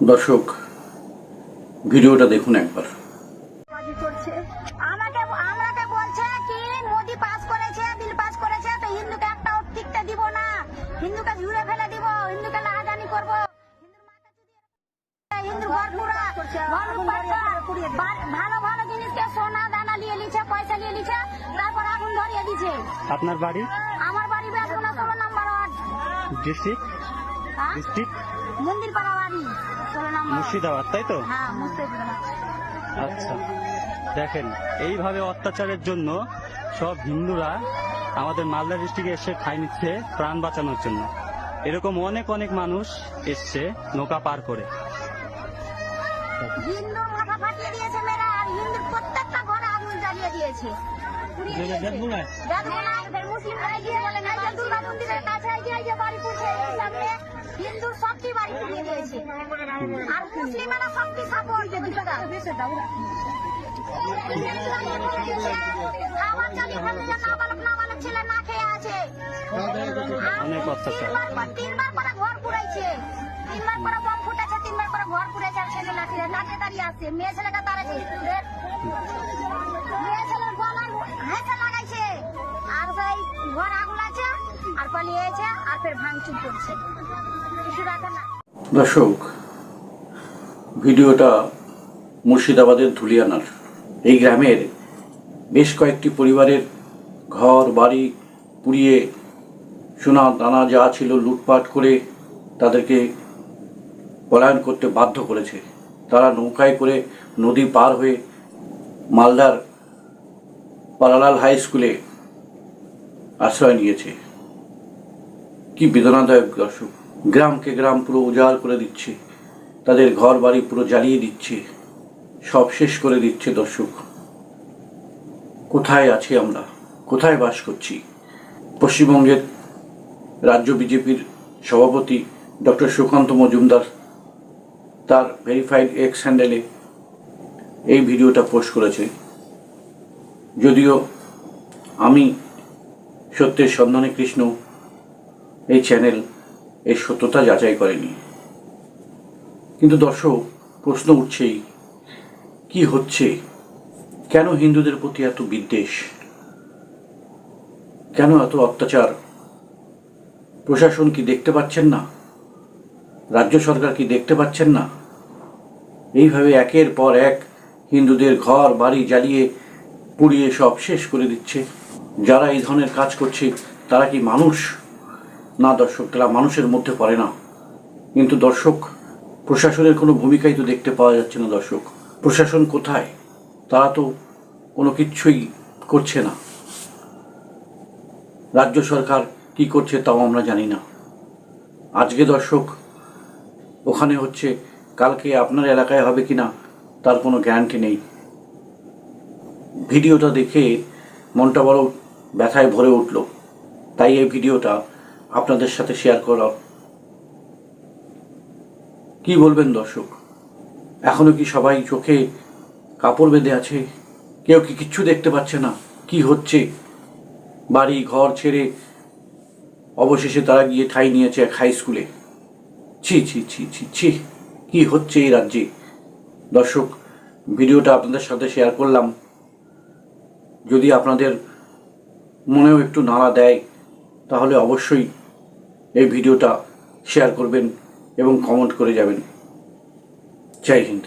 দর্শক ভিডিওটা দেখুন একবার। আমাকে আমাকে বলছে কি মোদি পাস করেছে বিল পাস করেছে তো হিন্দুকে দিব না। হিন্দুকে ঝুড়ে ফেলে দিব হিন্দুকে লাহাজানি করব। আপনার বাড়ি? আমার বাড়ি নম্বর ওয়ার্ড ডিস্ট্রিক্ট? ডিস্ট্রিক্ট মন্দির পাড়া বাড়ি। মুর্শিদাবাদ তাই তো? হ্যাঁ আচ্ছা। দেখেন এইভাবে অত্যাচারের জন্য সব হিন্দুরা আমাদের মালদা ডিস্ট্রিক্টে এসে ঠাই নিচ্ছে প্রাণ বাঁচানোর জন্য। এরকম অনেক অনেক মানুষ এসছে নৌকা পার করে। হিন্দু মাথা ফাটিয়ে দিয়েছে মেয়েরা আর হিন্দুর প্রত্যেকটা ঘরে আগুন জ্বালিয়ে দিয়েছে। না, না, সামনে সবটি বাড়ি পুড়িয়ে দিয়েছে। আর মুসলিমেরা সবটি সাপোর্ট খাবার জানি খাবে যে নাবালক নাবালক ছেলে না খেয়ে আছে। অনেক অত্যাচার। তিনবার করে ঘর পুড়াইছে তিনবার করে বম ফুটেছে তিনবার করে ঘর পুড়েছে আর ছেলে লাঠি লাঠি দাঁড়িয়ে আসছে মেয়ে ছেলেকে তাড়াচ্ছে দর্শক, ভিডিওটা মুর্শিদাবাদের ধুলিয়ানার। এই গ্রামের বেশ কয়েকটি পরিবারের ঘর, বাড়ি পুড়িয়ে সোনা দানা যা ছিল লুটপাট করে তাদেরকে পলায়ন করতে বাধ্য করেছে। তারা নৌকায় করে নদী পার হয়ে মালদার পালালাল হাই স্কুলে আশ্রয় নিয়েছে। কি বেদনাদায়ক দর্শক। গ্রামকে গ্রাম পুরো উজাড় করে দিচ্ছে। তাদের ঘর বাড়ি পুরো জ্বালিয়ে দিচ্ছে। সব শেষ করে দিচ্ছে দর্শক। কোথায় আছি আমরা? কোথায় বাস করছি? পশ্চিমবঙ্গের রাজ্য বিজেপির সভাপতি ডক্টর সুকান্ত মজুমদার তার ভেরিফাইড এক্স হ্যান্ডেলে এই ভিডিওটা পোস্ট করেছে যদিও আমি সত্যের সন্ধানে কৃষ্ণ এই চ্যানেল এই সত্যতা যাচাই করেনি। কিন্তু দর্শক, প্রশ্ন উঠছেই, কি হচ্ছে? কেন হিন্দুদের প্রতি এত বিদ্বেষ? কেন এত অত্যাচার? প্রশাসন কি দেখতে পাচ্ছেন না? রাজ্য সরকার কি দেখতে পাচ্ছেন না? এইভাবে একের পর এক হিন্দুদের ঘর, বাড়ি জ্বালিয়ে পুড়িয়ে সব শেষ করে দিচ্ছে। যারা এই ধরনের কাজ করছে, তারা কি মানুষ? না দর্শক তারা মানুষের মধ্যে পড়ে না। কিন্তু দর্শক, প্রশাসনের কোনো ভূমিকাই তো দেখতে পাওয়া যাচ্ছে না দর্শক। প্রশাসন কোথায়? তারা তো কোনো কিচ্ছুই করছে না। রাজ্য সরকার কি করছে তাও আমরা জানি না। আজকে দর্শক, ওখানে হচ্ছে কালকে আপনার এলাকায় হবে কি না তার কোনো গ্যারান্টি নেই। ভিডিওটা দেখে মনটা বড় ব্যথায় ভরে উঠল। তাই এই ভিডিওটা আপনাদের সাথে শেয়ার করা কি বলবেন দর্শক? এখনও কি সবাই চোখে কাপড় বেঁধে আছে? কেউ কি কিচ্ছু দেখতে পাচ্ছে না? কি হচ্ছে? বাড়ি ঘর ছেড়ে অবশেষে তারা গিয়ে ঠাই নিয়েছে এক হাই স্কুলে ছি ছি ছি ছি ছি, কি হচ্ছে এই রাজ্যে? দর্শক, ভিডিওটা আপনাদের সাথে শেয়ার করলাম। যদি আপনাদের মনেও একটু নাড়া দেয়, তাহলে অবশ্যই এই ভিডিওটা শেয়ার করবেন এবং কমেন্ট করে যাবেন। জয় হিন্দ।